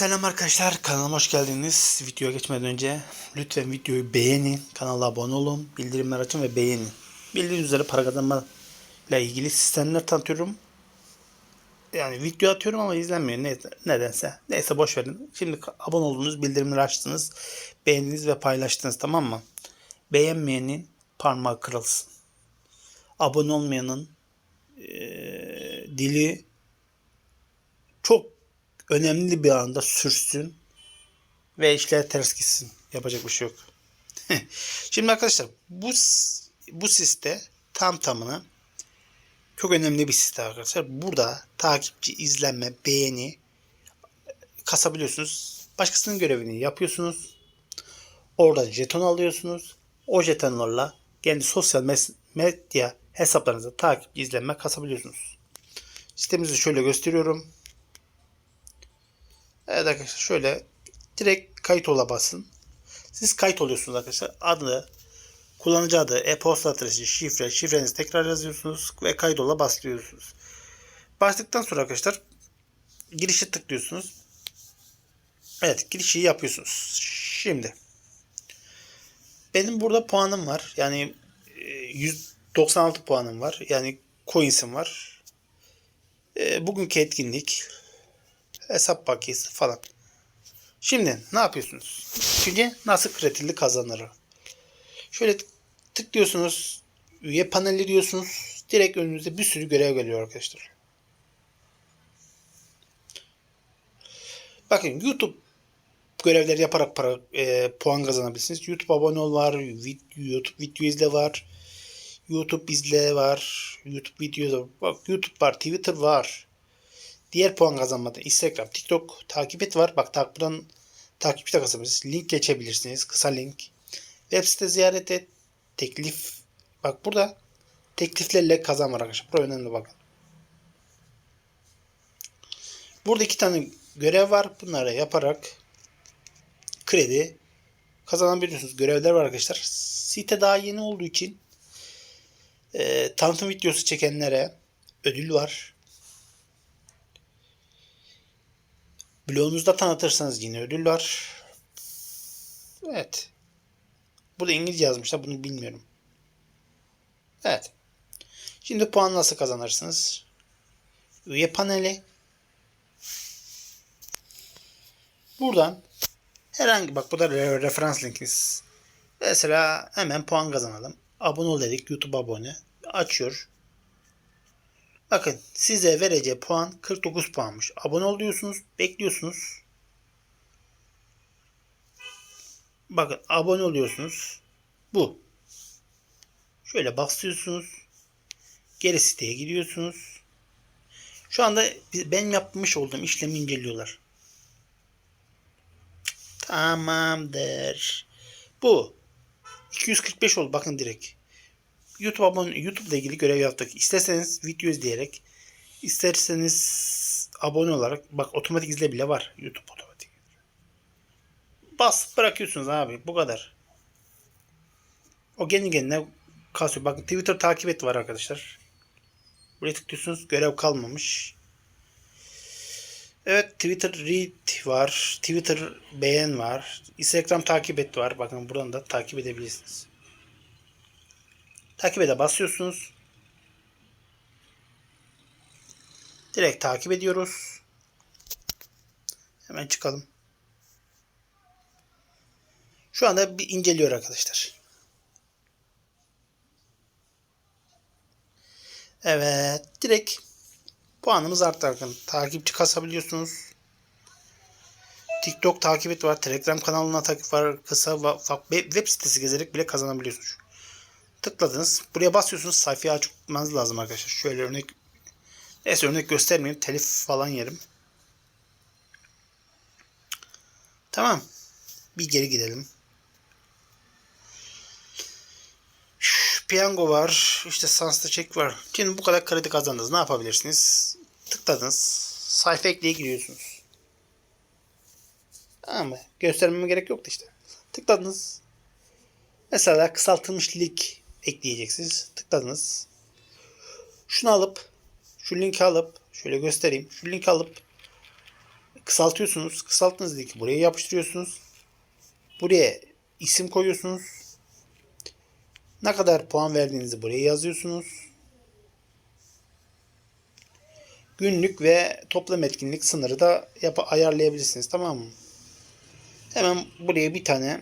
Selam arkadaşlar kanalıma hoş geldiniz. Videoya geçmeden önce lütfen videoyu beğenin, kanala abone olun, bildirimler açın ve beğenin. Bildiğiniz üzere para kazanma ile ilgili sistemler tanıtıyorum. Yani video atıyorum ama izlenmiyor ne, nedense. Neyse boş verin. Şimdi abone oldunuz, bildirimleri açtınız, beğendiniz ve paylaştınız tamam mı? Beğenmeyenin parmağı kırılsın. Abone olmayanın eee, dili çok önemli bir anda sürsün ve işler ters gitsin. Yapacak bir şey yok. Şimdi arkadaşlar bu bu siste tam tamına çok önemli bir site arkadaşlar. Burada takipçi, izlenme, beğeni kasabiliyorsunuz. Başkasının görevini yapıyorsunuz. Oradan jeton alıyorsunuz. O jetonlarla kendi sosyal medya hesaplarınıza takip, izlenme kasabiliyorsunuz. Sistemimizi şöyle gösteriyorum. Evet arkadaşlar şöyle direkt kayıt ola basın. Siz kayıt oluyorsunuz arkadaşlar. Adı, kullanıcı adı, e-posta adresi, şifre, şifrenizi tekrar yazıyorsunuz ve kayıt ola basıyorsunuz. Bastıktan sonra arkadaşlar girişe tıklıyorsunuz. Evet girişi yapıyorsunuz. Şimdi benim burada puanım var. Yani e, 196 puanım var. Yani coins'im var. E, Bugünkü etkinlik hesap bakiyesi falan. Şimdi ne yapıyorsunuz? Önce nasıl kreatifli kazanır? Şöyle tıklıyorsunuz. Üye paneli diyorsunuz. Direkt önünüze bir sürü görev geliyor arkadaşlar. Bakın YouTube görevleri yaparak para, e, puan kazanabilirsiniz. YouTube abone ol var. YouTube video izle var. YouTube izle var. YouTube video bak YouTube var. Twitter var. Diğer puan kazanmada Instagram, TikTok takip et var. Bak tak buradan takipçi de kazanabilirsiniz. Link geçebilirsiniz. Kısa link. Web site ziyaret et. Teklif. Bak burada tekliflerle kazan var arkadaşlar. Burası önemli bakın. Burada iki tane görev var. Bunları yaparak kredi kazanabiliyorsunuz. Görevler var arkadaşlar. Site daha yeni olduğu için e, tanıtım videosu çekenlere ödül var. Bloğunuzda tanıtırsanız yine ödül var. Evet. Burada İngilizce yazmışlar. Bunu bilmiyorum. Evet. Şimdi puan nasıl kazanırsınız? Üye paneli. Buradan herhangi bak bu da re- referans linkiniz. Mesela hemen puan kazanalım. Abone ol dedik. YouTube abone. Açıyor. Bakın size vereceği puan 49 puanmış. Abone ol diyorsunuz. Bekliyorsunuz. Bakın abone oluyorsunuz. Bu. Şöyle basıyorsunuz. Geri siteye gidiyorsunuz. Şu anda ben yapmış olduğum işlemi inceliyorlar. Tamamdır. Bu. 245 oldu bakın direkt. YouTube abone YouTube ile ilgili görev yaptık. İsterseniz video izleyerek, isterseniz abone olarak bak otomatik izle bile var. YouTube otomatik. Bas bırakıyorsunuz abi. Bu kadar. O kendi kendine kasıyor. Bakın Twitter takip et var arkadaşlar. Buraya tıklıyorsunuz. Görev kalmamış. Evet Twitter read var. Twitter beğen var. Instagram takip et var. Bakın buradan da takip edebilirsiniz. Takip ede basıyorsunuz. Direkt takip ediyoruz. Hemen çıkalım. Şu anda bir inceliyor arkadaşlar. Evet. Direkt puanımız arttı arkadaşlar. Takipçi kasabiliyorsunuz. TikTok takip et var. Telegram kanalına takip var. Kısa web sitesi gezerek bile kazanabiliyorsunuz. Tıkladınız. Buraya basıyorsunuz. Sayfayı açmanız lazım arkadaşlar. Şöyle örnek Neyse örnek göstermeyeyim. Telif falan yerim. Tamam. Bir geri gidelim. Şş, Piyango var. İşte Sans'ta çek var. Şimdi bu kadar kredi kazandınız. Ne yapabilirsiniz? Tıkladınız. Sayfa ekleye giriyorsunuz. Tamam mı? Göstermeme gerek yoktu işte. Tıkladınız. Mesela kısaltılmış lig ekleyeceksiniz. Tıkladınız. Şunu alıp şu linki alıp şöyle göstereyim. Şu linki alıp kısaltıyorsunuz. Kısalttığınız linki buraya yapıştırıyorsunuz. Buraya isim koyuyorsunuz. Ne kadar puan verdiğinizi buraya yazıyorsunuz. Günlük ve toplam etkinlik sınırı da yap ayarlayabilirsiniz. Tamam mı? Hemen buraya bir tane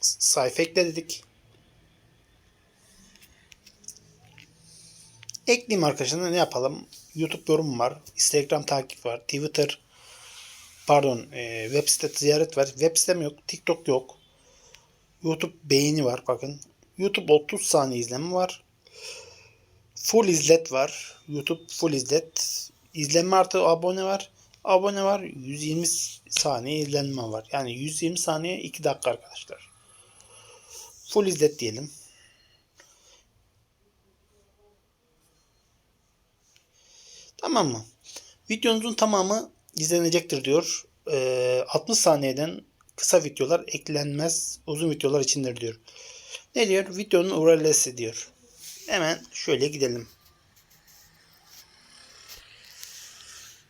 sayfa ekledik. Ekleyeyim arkadaşlar ne yapalım? YouTube yorum var. Instagram takip var. Twitter pardon e, web site ziyaret var. Web sitem yok. TikTok yok. YouTube beğeni var bakın. YouTube 30 saniye izleme var. Full izlet var. YouTube full izlet. İzlenme artı abone var. Abone var. 120 saniye izlenme var. Yani 120 saniye 2 dakika arkadaşlar. Full izlet diyelim. Tamam mı? Videonuzun tamamı izlenecektir diyor. Ee, 60 saniyeden kısa videolar eklenmez. Uzun videolar içindir diyor. Ne diyor? Videonun URL'si diyor. Hemen şöyle gidelim.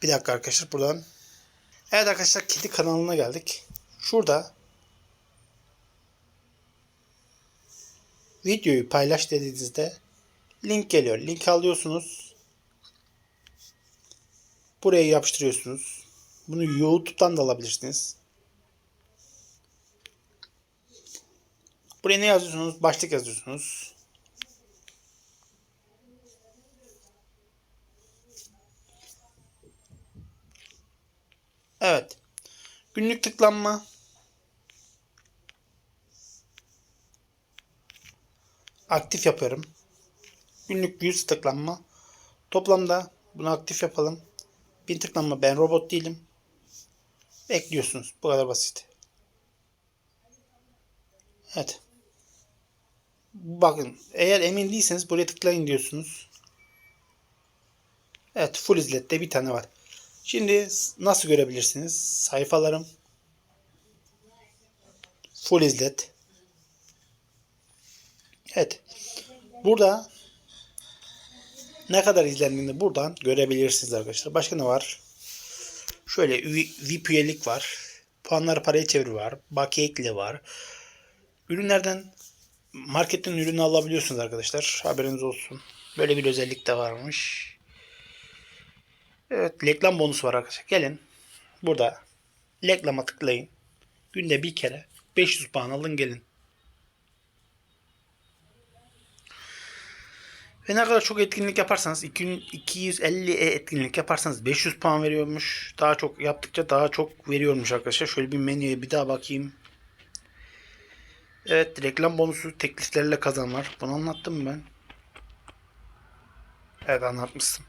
Bir dakika arkadaşlar buradan. Evet arkadaşlar kedi kanalına geldik. Şurada videoyu paylaş dediğinizde link geliyor. Link alıyorsunuz. Buraya yapıştırıyorsunuz. Bunu YouTube'dan da alabilirsiniz. Buraya ne yazıyorsunuz? Başlık yazıyorsunuz. Evet. Günlük tıklanma. Aktif yapıyorum. Günlük 100 tıklanma. Toplamda bunu aktif yapalım. 1000 tıklanma ben robot değilim. Ekliyorsunuz. Bu kadar basit. Evet. Bakın eğer emin değilseniz buraya tıklayın diyorsunuz. Evet full izlette bir tane var. Şimdi nasıl görebilirsiniz? Sayfalarım full izlet. Evet. Burada ne kadar izlendiğini buradan görebilirsiniz arkadaşlar. Başka ne var? Şöyle VIP üyelik var. Puanları paraya çevir var. Bakiye ekle var. Ürünlerden marketten ürünü alabiliyorsunuz arkadaşlar. Haberiniz olsun. Böyle bir özellik de varmış. Evet reklam bonusu var arkadaşlar. Gelin burada reklama tıklayın. Günde bir kere 500 puan alın gelin. Ve ne kadar çok etkinlik yaparsanız 250 etkinlik yaparsanız 500 puan veriyormuş. Daha çok yaptıkça daha çok veriyormuş arkadaşlar. Şöyle bir menüye bir daha bakayım. Evet reklam bonusu tekliflerle kazan var. Bunu anlattım mı ben? Evet anlatmıştım.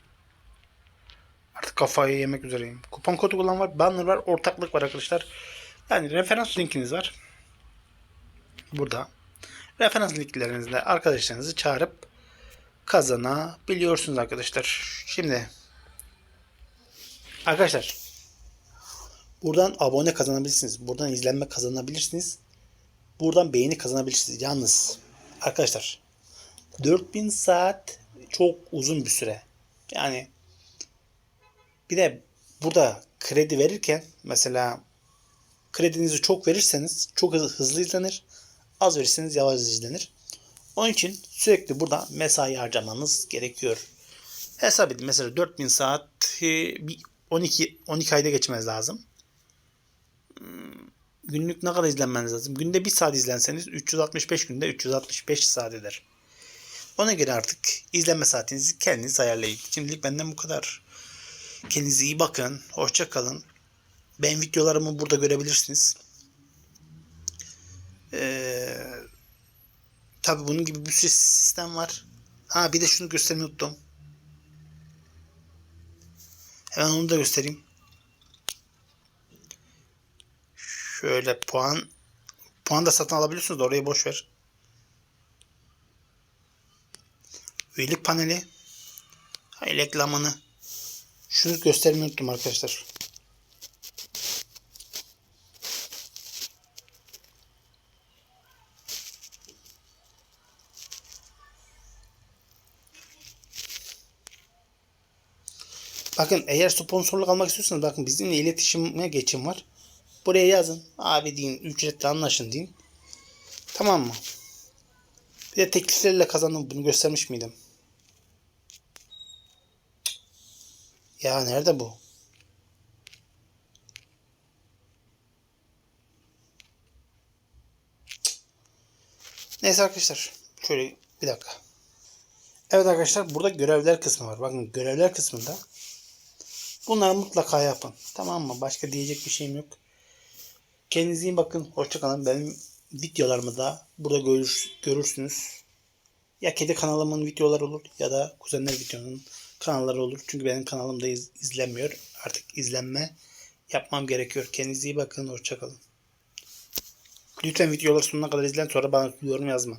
Artık kafayı yemek üzereyim. Kupon kodu kullan var. Banner var. Ortaklık var arkadaşlar. Yani referans linkiniz var. Burada. Referans linklerinizle arkadaşlarınızı çağırıp kazanabiliyorsunuz arkadaşlar. Şimdi arkadaşlar buradan abone kazanabilirsiniz. Buradan izlenme kazanabilirsiniz. Buradan beğeni kazanabilirsiniz. Yalnız arkadaşlar 4000 saat çok uzun bir süre. Yani bir de burada kredi verirken mesela kredinizi çok verirseniz çok hızlı izlenir. Az verirseniz yavaş izlenir. Onun için sürekli burada mesai harcamanız gerekiyor. Hesap edin. Mesela 4000 saat 12 12 ayda geçmez lazım. Hmm, günlük ne kadar izlenmeniz lazım? Günde 1 saat izlenseniz 365 günde 365 saat eder. Ona göre artık izlenme saatinizi kendiniz ayarlayın. Şimdilik benden bu kadar. Kendinize iyi bakın. Hoşça kalın. Ben videolarımı burada görebilirsiniz. Ee, Tabi bunun gibi bir sürü sistem var. Ha bir de şunu göstermeyi unuttum. Hemen onu da göstereyim. Şöyle puan puan da satın alabiliyorsunuz da orayı boş ver. Üyelik paneli. Reklamını. Şunu göstermeyi unuttum arkadaşlar. Bakın eğer sponsorluk almak istiyorsanız bakın bizimle iletişime geçin var. Buraya yazın. Abi deyin ücretle anlaşın deyin. Tamam mı? Bir de tekliflerle kazandım. Bunu göstermiş miydim? Ya nerede bu? Neyse arkadaşlar. Şöyle bir dakika. Evet arkadaşlar burada görevler kısmı var. Bakın görevler kısmında bunları mutlaka yapın. Tamam mı? Başka diyecek bir şeyim yok. Kendinize iyi bakın. Hoşçakalın. Benim videolarımı da burada görür, görürsünüz. Ya kedi kanalımın videoları olur ya da kuzenler videonun kanalları olur. Çünkü benim kanalımda iz, izlenmiyor. Artık izlenme yapmam gerekiyor. Kendinize iyi bakın. Hoşçakalın. Lütfen videoları sonuna kadar izleyin sonra bana yorum yazma.